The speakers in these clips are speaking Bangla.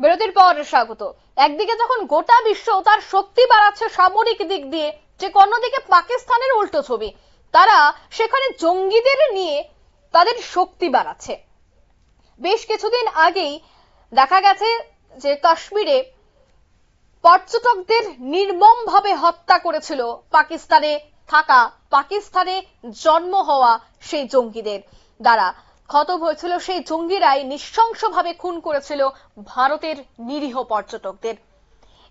বিরতির পর স্বাগত। একদিকে যখন গোটা বিশ্ব তার শক্তি বাড়াচ্ছে সামরিক দিক দিয়ে যে অন্যদিকে পাকিস্তানের উল্টো ছবি। তারা সেখানে জঙ্গিদের নিয়ে তাদের শক্তি বাড়াচ্ছে। বেশ কিছুদিন আগেই দেখা গেছে যে কাশ্মীরে পর্যটকদের নির্মমভাবে হত্যা করেছিল পাকিস্তানে থাকা, পাকিস্তানে জন্ম হওয়া সেই জঙ্গিদের। দ্বারা খতম হয়েছিল সেই জঙ্গিরাই নৃশংসভাবে খুন করেছিল ভারতের নিরীহ পর্যটকদের।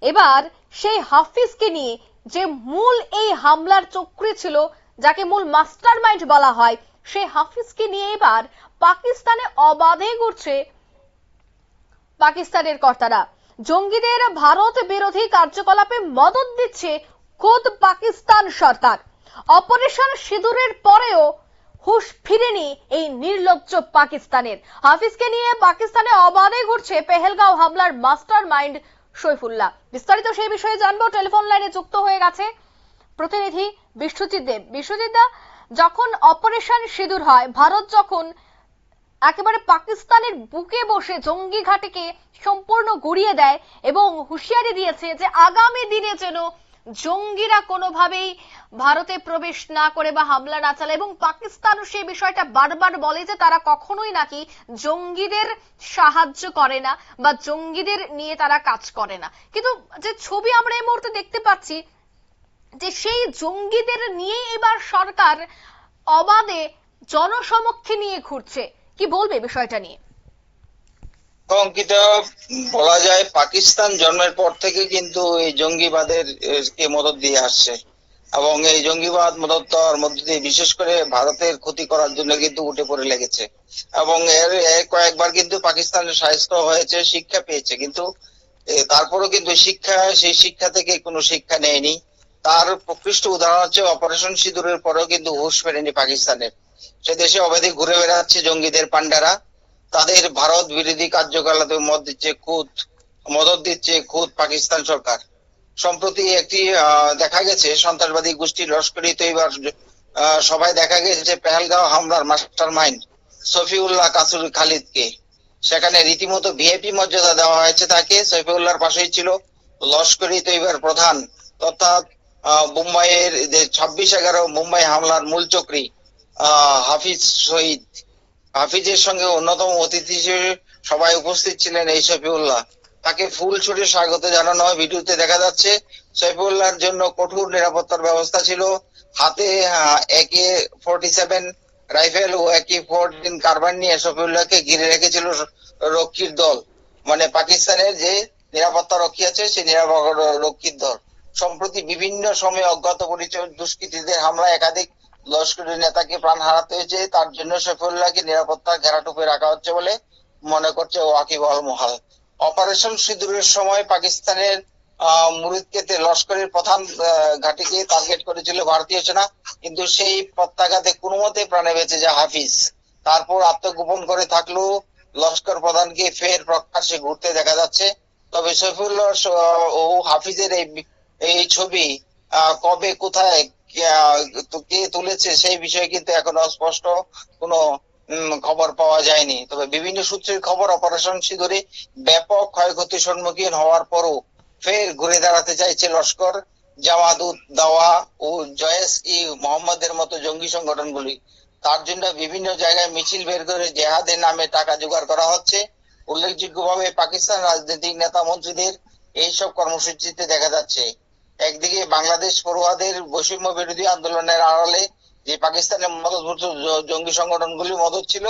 এবার সেই হাফিজকে নিয়ে যে মূল এই হামলার চক্রে ছিল, যাকে মূল মাস্টার মাইন্ড বলা হয় সেই হাফিজকে নিয়ে এবার পাকিস্তানে অবাধে ঘুরছে পাকিস্তানের কর্তারা। জঙ্গিদের ভারত বিরোধী কার্যকলাপে মদত দিচ্ছে খোদ পাকিস্তান সরকার। অপারেশন সিঁদুরের পরেও হুশ ফিরেনি এই নির্লজ্জ পাকিস্তানের। হাফিজকে নিয়ে পাকিস্তানে অবাধে ঘুরছে পেহেলগাঁও হামলার মাস্টার মাইন্ড সৈফুল্লাহ। বিস্তারিত সেই বিষয়ে জানব, টেলিফোন লাইনে যুক্ত হয়ে গেছে প্রতিনিধি বিশ্বজিৎ দেব। বিশ্বজিৎ দা, যখন অপারেশন সিঁদুর হয়, ভারত যখন একেবারে পাকিস্তানের বুকে বসে জঙ্গি ঘাটিকে সম্পূর্ণ গুড়িয়ে দেয় এবং হুঁশিয়ারি দিয়েছে যে আগামী দিনে যেন জঙ্গিরা কোনোভাবেই ভারতে প্রবেশ না করে বা হামলা না চালায় এবং পাকিস্তানও সেই বিষয়টা বারবার বলে যে তারা কখনোই নাকি জঙ্গিদের সাহায্য করে না বা জঙ্গিদের নিয়ে তারা কাজ করে না। কিন্তু যে ছবি আমরা এই মুহূর্তে দেখতে পাচ্ছি যে সেই জঙ্গিদের নিয়ে এবার সরকার অবাধে জনসমক্ষে নিয়ে ঘুরছে। কি বলবে বিষয়টা নিয়ে? অঙ্কিত, বলা যায় পাকিস্তান জন্মের পর থেকে কিন্তু এই জঙ্গিবাদের কে মদত দিয়ে আসছে। এবং এই জঙ্গিবাদ মধ্যে দিয়ে বিশেষ করে ভারতের ক্ষতি করার জন্য কিন্তু উঠে পড়ে লেগেছে। এবং এর কয়েকবার কিন্তু পাকিস্তানের সাহিত্য হয়েছে, শিক্ষা পেয়েছে। কিন্তু তারপরেও কিন্তু শিক্ষা, সেই শিক্ষা থেকে কোনো শিক্ষা নেয়নি। তার প্রকৃষ্ট উদাহরণ হচ্ছে অপারেশন সিঁদুরের পরেও কিন্তু হুঁশ ফেরেনি পাকিস্তানের। সে দেশে অবাধে ঘুরে বেড়াচ্ছে জঙ্গিদের পান্ডারা তাদের ভারত বিরোধী কার্যকলাপে মত দিচ্ছে খুদ মদত দিচ্ছে খুদ পাকিস্তান সরকার। সম্প্রতি একটি দেখা গেছে সন্ত্রাসবাদী গোষ্ঠী লস্করি তৈবার সবাই দেখা গেছে পেহেলগাঁও হামলার মাস্টার মাইন্ড সফিউল্লাহ কাসুর খালিদকে। সেখানে রীতিমতো ভিআইপি মর্যাদা দেওয়া হয়েছে তাকে সফিউল্লাহর পাশেই ছিল লস্করি তৈবার প্রধান। আহ, মুম্বাইয়ের যে ছাব্বিশ এগারো মুম্বাই হামলার মূল চক্রী হাফিজ শহীদ। হাফিজের সঙ্গে অন্যতম অতিথি হিসেবে সবাই উপস্থিত ছিলেন এই শফিউল্লাহ। তাকে ফুল ছুটে স্বাগত জানানো হয়। ভিডিওতে দেখা যাচ্ছে শফিউল্লাহর জন্য কঠোর নিরাপত্তার ব্যবস্থা ছিল। হাতে একে ফোরটি সেভেন রাইফেল ও একে ফোরটিন কার্বান নিয়ে শফিউল্লাহকে ঘিরে রেখেছিল রক্ষীর দল। মানে পাকিস্তানের যে নিরাপত্তা রক্ষী আছে, সেই নিরাপত্তা রক্ষীর দল। সম্প্রতি বিভিন্ন সময়ে অজ্ঞাত পরিচয় দুষ্কৃতীদের হামলায় একাধিক লস্করি নেতাকে প্রাণ হারাতে হয়েছে, তার জন্য শফিউল্লাহকে নিরাপত্তার ঘেরাটোপে রাখা হচ্ছে বলে মনে করছে ওয়াকিব আল মহাল। অপারেশন সিঁদুরের সময় পাকিস্তানের মুরিদকেতে লস্করের প্রধান ঘাঁটিকে টার্গেট করেছিল ভারতীয় সেনা, কিন্তু সেই প্রত্যাঘাতে কোনো মতে প্রাণে বেঁচে যায় হাফিজ। তারপর আত্মগোপন করে থাকলেও লস্কর প্রধানকে, ফের প্রকাশ্যে ঘুরতে দেখা যাচ্ছে। তবে সৈফুল্লাহ ও হাফিজের এই এই ছবি কবে কোথায় কে- তুলেছে সেই বিষয়ে কিন্তু এখনও স্পষ্ট কোনো খবর পাওয়া যায়নি। তবে বিভিন্ন সূত্রের খবর অপারেশন সিঁদুরে ব্যাপক ক্ষয়ক্ষতির সম্মুখীন হওয়ার পরও ফের ঘুরে দাঁড়াতে চাইছে লস্কর জামাদুত দাওয়া ও জয়েস ই মোহাম্মদের মতো জঙ্গি সংগঠনগুলি। তার জন্য বিভিন্ন জায়গায় মিছিল বের করে জেহাদের নামে টাকা জোগাড় করা হচ্ছে। উল্লেখযোগ্যভাবে পাকিস্তান রাজনৈতিক নেতা মন্ত্রীদের এইসব কর্মসূচিতে দেখা যাচ্ছে। একদিকে বাংলাদেশ পড়ুয়াদের বৈষম্য বিরোধী আন্দোলনের আড়ালে যে পাকিস্তানের মদতভূত জঙ্গি সংগঠনগুলি মদত ছিল,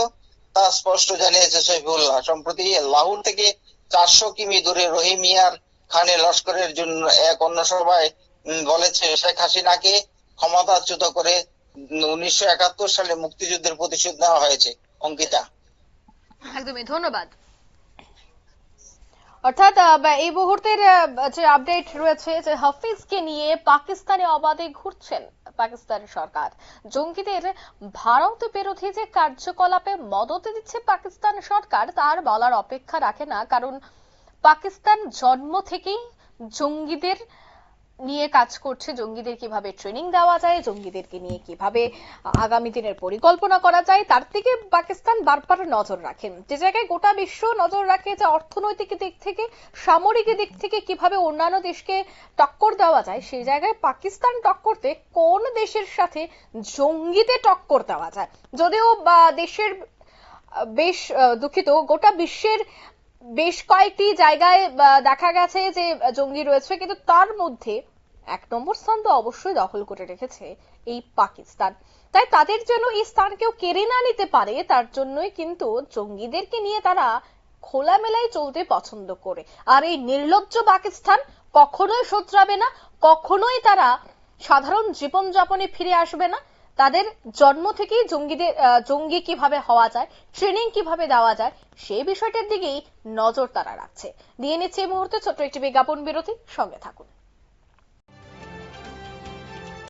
তা স্পষ্ট জানিয়েছে সৈফুল্লাহ। সম্প্রতি লাহোর থেকে চারশো কিমি দূরে রহিমিয়ার খানে লস্করের জন্য এক অন্য সভায় বলেছে শেখ হাসিনাকে ক্ষমতাচ্যুত করে উনিশশো একাত্তর সালে মুক্তিযুদ্ধের প্রতিশোধ নেওয়া হয়েছে। অঙ্কিতা। একদমই, ধন্যবাদ। অর্থাৎ এই মুহূর্তের যে আপডেট রয়েছে যে হাফিজকে নিয়ে পাকিস্তানে অবাধে ঘুরছেন পাকিস্তান সরকার। জঙ্গিদের ভারত বিরোধী যে কার্যকলাপে মদত দিচ্ছে পাকিস্তান সরকার, তার বলার অপেক্ষা রাখে না। কারণ, পাকিস্তান জন্ম থেকেই জঙ্গিদের নিয়ে কাজ করছে, জঙ্গিদের কীভাবে ট্রেনিং দেওয়া যায়, জঙ্গিদেরকে নিয়ে কীভাবে আগামী দিনের পরিকল্পনা করা যায়, তার দিকে পাকিস্তান বারবার নজর রাখেন। যে জায়গায় গোটা বিশ্ব নজর রাখে যে অর্থনৈতিক দিক থেকে, সামরিক দিক থেকে কীভাবে অন্যান্য দেশকে টক্কর দেওয়া যায়, সেই জায়গায় পাকিস্তান টক্করতে কোন দেশের সাথে জঙ্গিতে টক্কর দেওয়া যায়? যদিও বা দেশের বেশ দুঃখিত, গোটা বিশ্বের বেশ কয়েকটি জায়গায় দেখা গেছে যে জঙ্গি রয়েছে, কিন্তু তার মধ্যে এক নম্বর স্থান তো অবশ্যই দখল করে রেখেছে এই পাকিস্তান। তাই তাদের জন্য এই স্থান কেউ কেড়ে না নিতে পারে, তার জন্যই কিন্তু জঙ্গিদেরকে নিয়ে তারা খোলামেলায় চলতে পছন্দ করে। আর এই নির্লজ্জ পাকিস্তান কখনোই শোধরাবে না, কখনোই তারা সাধারণ জীবনযাপনে ফিরে আসবে না। তাদের জন্ম থেকেই জঙ্গিদের জঙ্গি কীভাবে হওয়া যায় ট্রেনিং কীভাবে দেওয়া যায়, সেই বিষয়টার দিকেই নজর তারা রাখছে। দিয়ে নিচ্ছে এই মুহূর্তে ছোট্ট একটি বিজ্ঞাপন বিরতি, সঙ্গে থাকুন।